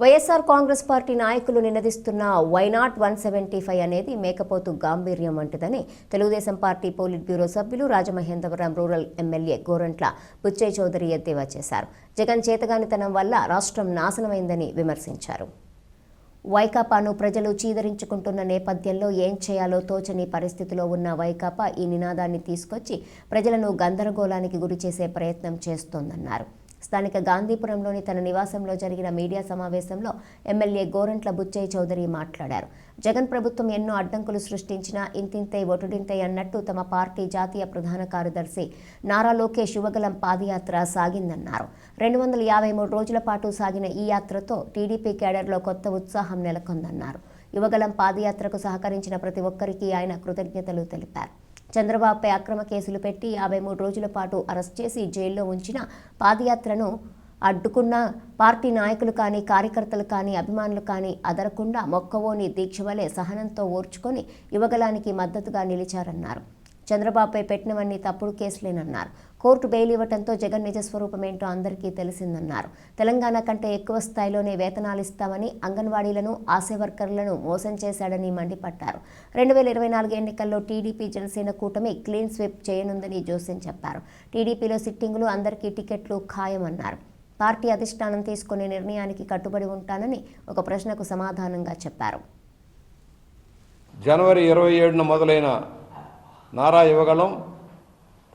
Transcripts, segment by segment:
YSR Congress party నాయకులు నినదిస్తున్న why not one seventy five అనేది మేకపోతు గాంభీర్యం వంటిదని తెలుగుదేశం పార్టీ పోలిట్ బ్యూరో సభ్యులు రాజమహేంద్రవరం రూరల్ ఎమ్మెల్యే గోరంట్ల బుచ్చయ్య చౌదరి ఎద్దేవా చేశారు. జగన్ చేతగానితనం వల్ల రాష్ట్రం నాశనమైందని విమర్శించారు. వైకాపాను ప్రజలు చీదరించుకుంటున్న నేపథ్యంలో ఏం చేయాలో తోచని పరిస్థితిలో ఉన్న వైకాపా ఈ నినాదాన్ని తీసుకొచ్చి ప్రజలను గందరగోళానికి గురి చేసే ప్రయత్నం చేస్తోందన్నారు. స్థానిక గాంధీపురంలోని తన నివాసంలో జరిగిన మీడియా సమావేశంలో ఎమ్మెల్యే గోరంట్ల బుచ్చయ్య చౌదరి మాట్లాడారు. జగన్ ప్రభుత్వం ఎన్నో అడ్డంకులు సృష్టించినా ఇంతింతై ఒటుడింతై అన్నట్టు తమ పార్టీ జాతీయ ప్రధాన కార్యదర్శి నారా లోకేష్ యువగలం పాదయాత్ర సాగిందన్నారు. రెండు వందల యాభై మూడు రోజుల పాటు సాగిన ఈ యాత్రతో టీడీపీ కేడర్లో కొత్త ఉత్సాహం నెలకొందన్నారు. యువగలం పాదయాత్రకు సహకరించిన ప్రతి ఒక్కరికి ఆయన కృతజ్ఞతలు తెలిపారు. చంద్రబాబుపై అక్రమ కేసులు పెట్టి యాభై మూడు రోజుల పాటు అరెస్ట్ చేసి జైల్లో ఉంచిన పాదయాత్రను అడ్డుకున్న పార్టీ నాయకులు కానీ కార్యకర్తలు కానీ అభిమానులు కానీ అదరకుండా మొక్కవోని దీక్ష వలె సహనంతో ఓర్చుకొని యువగలానికి మద్దతుగా నిలిచారన్నారు. చంద్రబాబుపై పెట్టినవన్నీ తప్పుడు కేసులేనన్నారు. కోర్టు బెయిల్ ఇవ్వడంతో జగన్ నిజస్వరూపం ఏంటో అందరికీ తెలిసిందన్నారు. తెలంగాణ కంటే ఎక్కువ స్థాయిలోనే వేతనాలు ఇస్తామని అంగన్వాడీలను ఆశా వర్కర్లను మోసం చేశాడని మండిపడ్డారు. రెండు వేల ఇరవై నాలుగు ఎన్నికల్లో టీడీపీ జనసేన కూటమి క్లీన్ స్వీప్ చేయనుందని జోసెన్ చెప్పారు. టీడీపీలో సిట్టింగులు అందరికీ టికెట్లు ఖాయమన్నారు. పార్టీ అధిష్టానం తీసుకునే నిర్ణయానికి కట్టుబడి ఉంటానని ఒక ప్రశ్నకు సమాధానంగా చెప్పారు. జనవరి ఇరవై ఏడున మొదలైన నారా యువగళం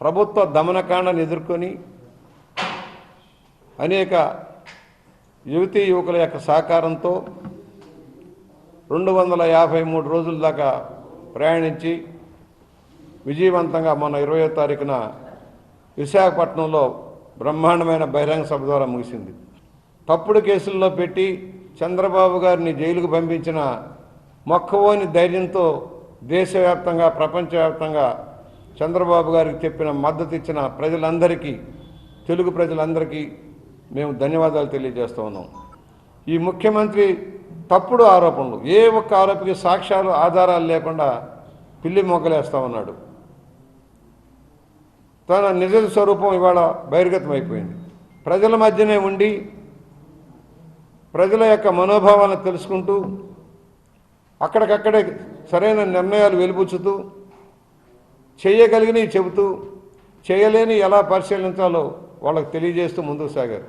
ప్రభుత్వ దమనకాండను ఎదుర్కొని అనేక యువతీ యువకుల యొక్క సహకారంతో రెండు వందల యాభై మూడు రోజుల దాకా ప్రయాణించి విజయవంతంగా మొన్న ఇరవై తారీఖున విశాఖపట్నంలో బ్రహ్మాండమైన బహిరంగ సభ ద్వారా ముగిసింది. తప్పుడు కేసుల్లో పెట్టి చంద్రబాబు గారిని జైలుకు పంపించిన మొక్కవోని ధైర్యంతో దేశవ్యాప్తంగా ప్రపంచవ్యాప్తంగా చంద్రబాబు గారికి చెప్పిన మద్దతు ఇచ్చిన ప్రజలందరికీ తెలుగు ప్రజలందరికీ మేము ధన్యవాదాలు తెలియజేస్తూ ఉన్నాం. ఈ ముఖ్యమంత్రి తప్పుడు ఆరోపణలు ఏ ఒక్క ఆరోపణకి సాక్ష్యాలు ఆధారాలు లేకుండా పిల్లి మొగ్గలేస్తూ ఉన్నాడు. తన నిజ స్వరూపం ఇవాళ బహిర్గతం అయిపోయింది ప్రజల మధ్యనే ఉండి ప్రజల యొక్క మనోభావాలను తెలుసుకుంటూ అక్కడికక్కడే సరైన నిర్ణయాలు వెలిపుచ్చుతూ చేయగలిగినవి చెబుతూ చేయలేని ఎలా పరిశీలించాలో వాళ్ళకి తెలియజేస్తూ ముందుకు సాగారు.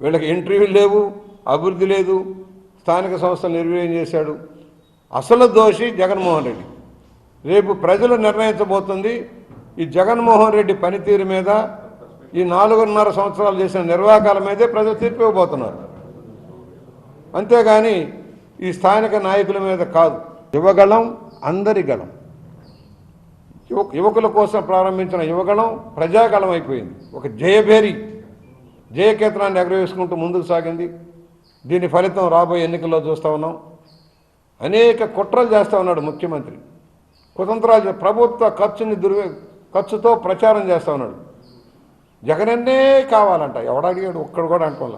వీళ్ళకి ఇంటర్వ్యూలు లేవు అభివృద్ధి లేదు స్థానిక సంస్థలు నిర్వీర్యం చేశాడు. అసలు దోషి జగన్మోహన్ రెడ్డి. రేపు ప్రజలు నిర్ణయించబోతుంది ఈ జగన్మోహన్ రెడ్డి పనితీరు మీద ఈ నాలుగున్నర సంవత్సరాలు చేసిన నిర్వాహకాల మీదే ప్రజలు తీర్పు ఇవ్వబోతున్నారు. అంతేగాని ఈ స్థానిక నాయకుల మీద కాదు. యువగళం అందరి గళం. యువ యువకుల కోసం ప్రారంభించిన యువగళం ప్రజాగళం అయిపోయింది. ఒక జయభేరి జయకేతనాన్ని ఎగరవేసుకుంటూ ముందుకు సాగింది. దీని ఫలితం రాబోయే ఎన్నికల్లో చూస్తూ ఉన్నాం. అనేక కుట్రలు చేస్తూ ఉన్నాడు ముఖ్యమంత్రి. కుతంత్రాలు ప్రభుత్వ ఖర్చుని దుర్వే ఖర్చుతో ప్రచారం చేస్తూ ఉన్నాడు. జగనన్నే కావాలంట. ఎవడాడిగాడు ఒక్కడు కూడా అనుకోలే.